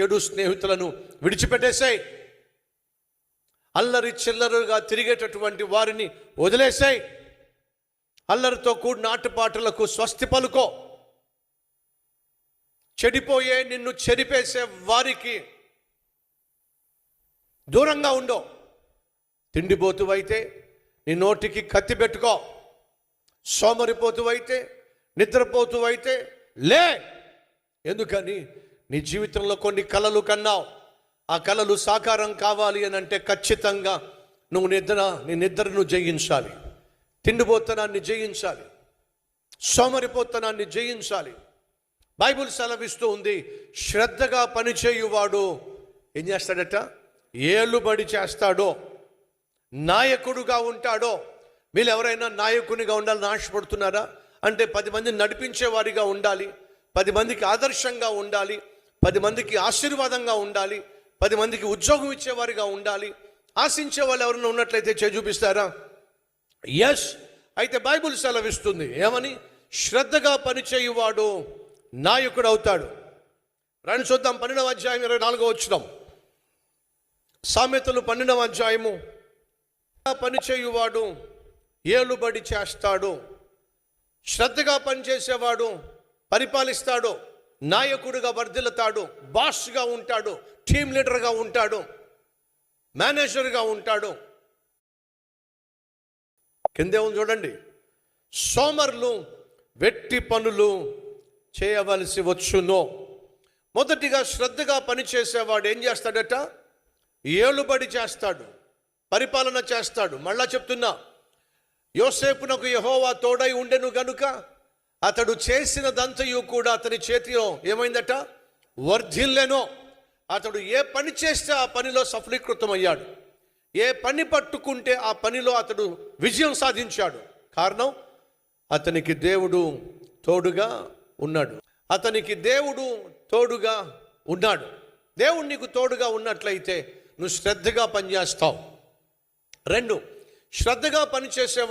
చెడు స్నేహితులను విడిచిపెట్టేశాయి. అల్లరి చిల్లరుగా తిరిగేటటువంటి వారిని వదిలేశాయి. అల్లరితో కూడిన ఆటపాటలకు స్వస్తి పలుకో. చెడిపోయే నిన్ను చెరిపేసే వారికి దూరంగా ఉండో. తిండిపోతువైతే నీ నోటికి కత్తి పెట్టుకో. సోమరిపోతువైతే నిద్రపోతువైతే లే. ఎందుకని? నీ జీవితంలో కొన్ని కళలు కన్నావు. ఆ కళలు సాకారం కావాలి అని అంటే ఖచ్చితంగా నువ్వు నిద్ర నీ నిద్రను జయించాలి. తిండిపోతనాన్ని జయించాలి. సోమరిపోతనాన్ని జయించాలి. బైబుల్ సెలవిస్తూ ఉంది శ్రద్ధగా పనిచేయువాడు ఏం చేస్తాడట? ఏలుబడి చేస్తాడో నాయకుడుగా ఉంటాడో. మీరు ఎవరైనా నాయకునిగా ఉండాలని ఆశపడుతున్నారా? అంటే పది మందిని నడిపించేవారిగా ఉండాలి పది మందికి ఆదర్శంగా ఉండాలి పది మందికి ఆశీర్వాదంగా ఉండాలి పది మందికి ఉద్యోగం ఇచ్చేవారిగా ఉండాలి. ఆశించే వాళ్ళు ఎవరైనా ఉన్నట్లయితే చే చూపిస్తారా? ఎస్ అయితే బైబుల్ సెలవిస్తుంది. ఏమని? శ్రద్ధగా పనిచేయువాడు నాయకుడు అవుతాడు. రండి చూద్దాం పన్నెండవ అధ్యాయం ఇరవై నాలుగో వచ్చినాం సామెతలు పన్నెండవ అధ్యాయము. పనిచేయువాడు ఏలుబడి చేస్తాడు. శ్రద్ధగా పనిచేసేవాడు పరిపాలిస్తాడు. నాయకుడిగా వర్ధిల్లుతాడు బాస్గా ఉంటాడు టీమ్ లీడర్గా ఉంటాడు మేనేజర్గా ఉంటాడు. కిందే ఉంది చూడండి? సోమర్లు వెట్టి పనులు చేయవలసి వచ్చును. మొదటిగా శ్రద్ధగా పనిచేసేవాడు ఏం చేస్తాడట? ఏలుబడి చేస్తాడు పరిపాలన చేస్తాడు. మళ్ళా చెప్తున్నా యోసేపునకు యహోవా తోడై ఉండెను గనుక అతడు చేసినదంతయు కూడా అతని చేతిలో ఏమైందట? వర్ధిల్లెనో. అతడు ఏ పని చేస్తే ఆ పనిలో సఫలీకృతం అయ్యాడు ఏ పని పట్టుకుంటే ఆ పనిలో అతడు విజయం సాధించాడు. కారణం? అతనికి దేవుడు తోడుగా ఉన్నాడు. అతనికి దేవుడు తోడుగా ఉన్నాడు. దేవుడు నీకు తోడుగా ఉన్నట్లయితే నువ్వు శ్రద్ధగా పనిచేస్తావు. రెండు శ్రద్ధగా పనిచేసే